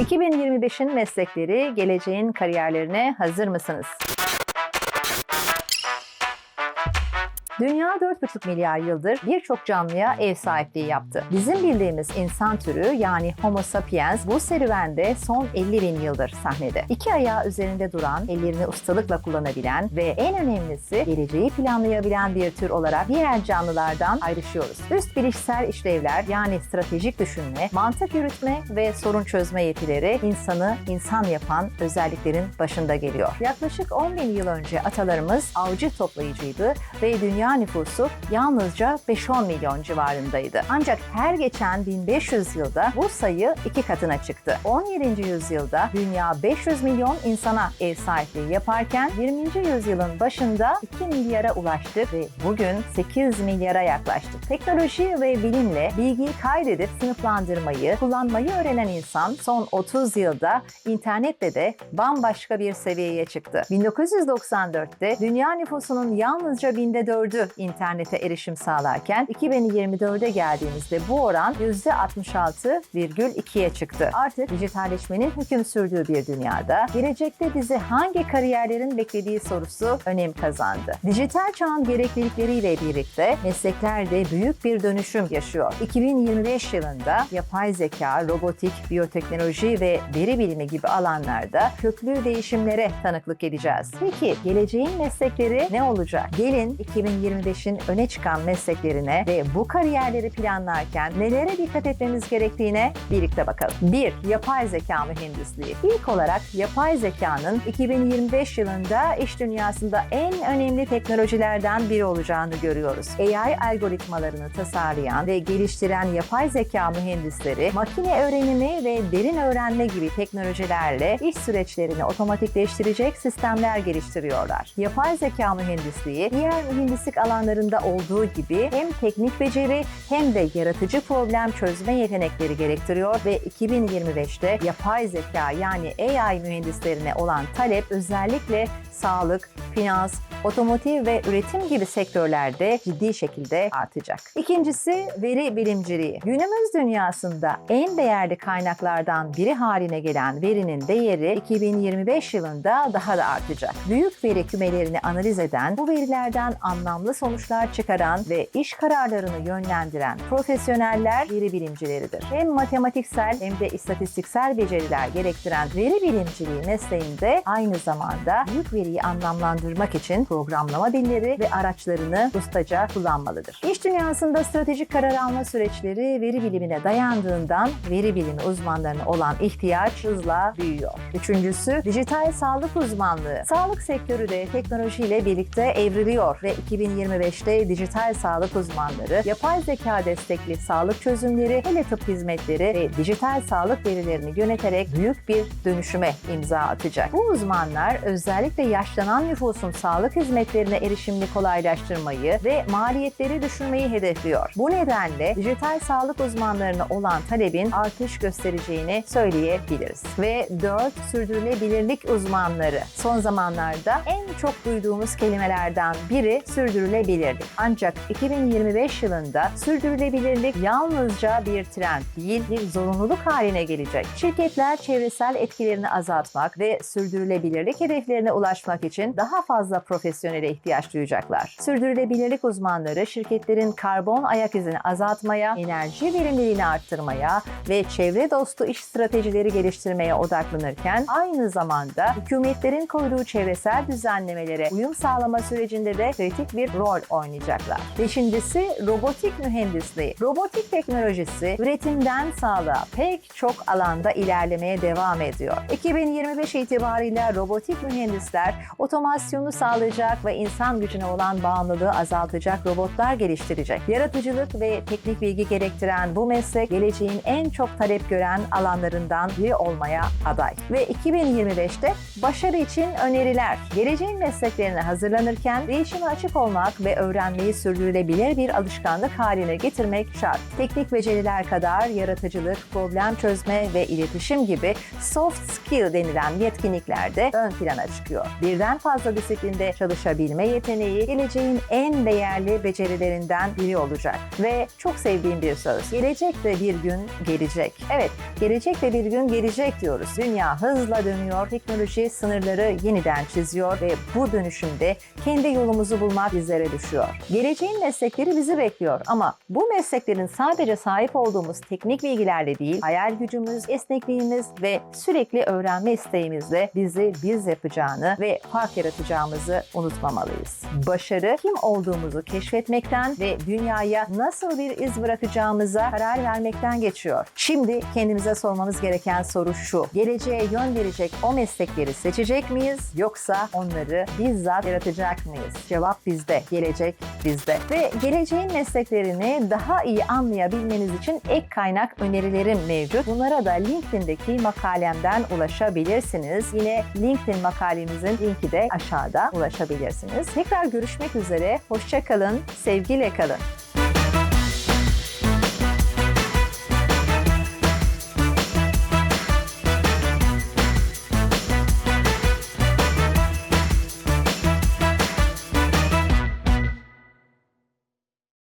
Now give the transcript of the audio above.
2025'in meslekleri, geleceğin kariyerlerine hazır mısınız? Dünya 4,5 milyar yıldır birçok canlıya ev sahipliği yaptı. Bizim bildiğimiz insan türü yani Homo sapiens bu serüvende son 50 bin yıldır sahnede. İki ayağı üzerinde duran, ellerini ustalıkla kullanabilen ve en önemlisi geleceği planlayabilen bir tür olarak diğer canlılardan ayrışıyoruz. Üst bilişsel işlevler yani stratejik düşünme, mantık yürütme ve sorun çözme yetileri insanı insan yapan özelliklerin başında geliyor. Yaklaşık 10 bin yıl önce atalarımız avcı toplayıcıydı ve dünya nüfusu yalnızca 5-10 milyon civarındaydı. Ancak her geçen 1500 yılda bu sayı iki katına çıktı. 17. yüzyılda dünya 500 milyon insana ev sahipliği yaparken 20. yüzyılın başında 2 milyara ulaştık ve bugün 8 milyara yaklaştık. Teknoloji ve bilimle bilgiyi kaydedip sınıflandırmayı, kullanmayı öğrenen insan son 30 yılda internetle de bambaşka bir seviyeye çıktı. 1994'te dünya nüfusunun yalnızca binde dördü internete erişim sağlarken 2024'e geldiğimizde bu oran %66,2'ye çıktı. Artık dijitalleşmenin hüküm sürdüğü bir dünyada gelecekte bizi hangi kariyerlerin beklediği sorusu önem kazandı. Dijital çağın gereklilikleriyle birlikte mesleklerde büyük bir dönüşüm yaşıyor. 2025 yılında yapay zeka, robotik, biyoteknoloji ve veri bilimi gibi alanlarda köklü değişimlere tanıklık edeceğiz. Peki geleceğin meslekleri ne olacak? Gelin 2025'in öne çıkan mesleklerine ve bu kariyerleri planlarken nelere dikkat etmemiz gerektiğine birlikte bakalım. 1. Yapay zeka mühendisliği. İlk olarak yapay zekanın 2025 yılında iş dünyasında en önemli teknolojilerden biri olacağını görüyoruz. AI algoritmalarını tasarlayan ve geliştiren yapay zeka mühendisleri makine öğrenimi ve derin öğrenme gibi teknolojilerle iş süreçlerini otomatikleştirecek sistemler geliştiriyorlar. Yapay zeka mühendisliği diğer mühendislik alanlarında olduğu gibi hem teknik beceri hem de yaratıcı problem çözme yetenekleri gerektiriyor ve 2025'te yapay zeka yani AI mühendislerine olan talep özellikle sağlık, finans, otomotiv ve üretim gibi sektörlerde ciddi şekilde artacak. İkincisi veri bilimciliği. Günümüz dünyasında en değerli kaynaklardan biri haline gelen verinin değeri 2025 yılında daha da artacak. Büyük veri kümelerini analiz eden, bu verilerden anlamlı sonuçlar çıkaran ve iş kararlarını yönlendiren profesyoneller veri bilimcileridir. Hem matematiksel hem de istatistiksel beceriler gerektiren veri bilimciliği mesleğinde aynı zamanda büyük veriyi anlamlandırmak için programlama dilleri ve araçlarını ustaca kullanmalıdır. İş dünyasında stratejik karar alma süreçleri veri bilimine dayandığından veri bilimi uzmanlarına olan ihtiyaç hızla büyüyor. Üçüncüsü dijital sağlık uzmanlığı. Sağlık sektörü de teknolojiyle birlikte evriliyor ve 2025'te dijital sağlık uzmanları, yapay zeka destekli sağlık çözümleri, teletıp hizmetleri ve dijital sağlık verilerini yöneterek büyük bir dönüşüme imza atacak. Bu uzmanlar özellikle yaşlanan nüfusun sağlık hizmetlerine erişimini kolaylaştırmayı ve maliyetleri düşürmeyi hedefliyor. Bu nedenle dijital sağlık uzmanlarına olan talebin artış göstereceğini söyleyebiliriz. Ve 4 sürdürülebilirlik uzmanları. Son zamanlarda en çok duyduğumuz kelimelerden biri sürdürülebilirlik. Ancak 2025 yılında sürdürülebilirlik yalnızca bir trend değil, bir zorunluluk haline gelecek. Şirketler çevresel etkilerini azaltmak ve sürdürülebilirlik hedeflerine ulaşmak için daha fazla profesyonele ihtiyaç duyacaklar. Sürdürülebilirlik uzmanları şirketlerin karbon ayak izini azaltmaya, enerji verimliliğini arttırmaya ve çevre dostu iş stratejileri geliştirmeye odaklanırken aynı zamanda hükümetlerin koyduğu çevresel düzenlemelere uyum sağlama sürecinde de kritik bir rol oynayacaklar. Beşincisi robotik mühendisliği. Robotik teknolojisi üretimden sağlığa pek çok alanda ilerlemeye devam ediyor. 2025 itibariyle robotik mühendisler otomasyonu sağlayacak ve insan gücüne olan bağımlılığı azaltacak robotlar geliştirecek. Yaratıcılık ve teknik bilgi gerektiren bu meslek geleceğin en çok talep gören alanlarından biri olmaya aday. Ve 2025'te başarı için öneriler. Geleceğin mesleklerine hazırlanırken değişime açık olmak ve öğrenmeyi sürdürülebilir bir alışkanlık haline getirmek şart. Teknik beceriler kadar yaratıcılık, problem çözme ve iletişim gibi soft skill denilen yetkinlikler de ön plana çıkıyor. Birden fazla disiplinde çalışmak çalışabilme yeteneği geleceğin en değerli becerilerinden biri olacak. Ve çok sevdiğim bir söz. Gelecek de bir gün gelecek. Evet, gelecek de bir gün gelecek diyoruz. Dünya hızla dönüyor, teknoloji sınırları yeniden çiziyor ve bu dönüşümde kendi yolumuzu bulmak bizlere düşüyor. Geleceğin meslekleri bizi bekliyor ama bu mesleklerin sadece sahip olduğumuz teknik bilgilerle değil, hayal gücümüz, esnekliğimiz ve sürekli öğrenme isteğimizle bizi biz yapacağını ve fark yaratacağımızı unutmamalıyız. Başarı kim olduğumuzu keşfetmekten ve dünyaya nasıl bir iz bırakacağımıza karar vermekten geçiyor. Şimdi kendimize sormamız gereken soru şu. Geleceğe yön verecek o meslekleri seçecek miyiz yoksa onları bizzat yaratacak mıyız? Cevap bizde, gelecek bizde. Ve geleceğin mesleklerini daha iyi anlayabilmeniz için ek kaynak önerilerim mevcut. Bunlara da LinkedIn'deki makalemden ulaşabilirsiniz. Yine LinkedIn makalemizin linki de aşağıda ulaşabilirsiniz. Tekrar görüşmek üzere. Hoşça kalın, sevgiyle kalın.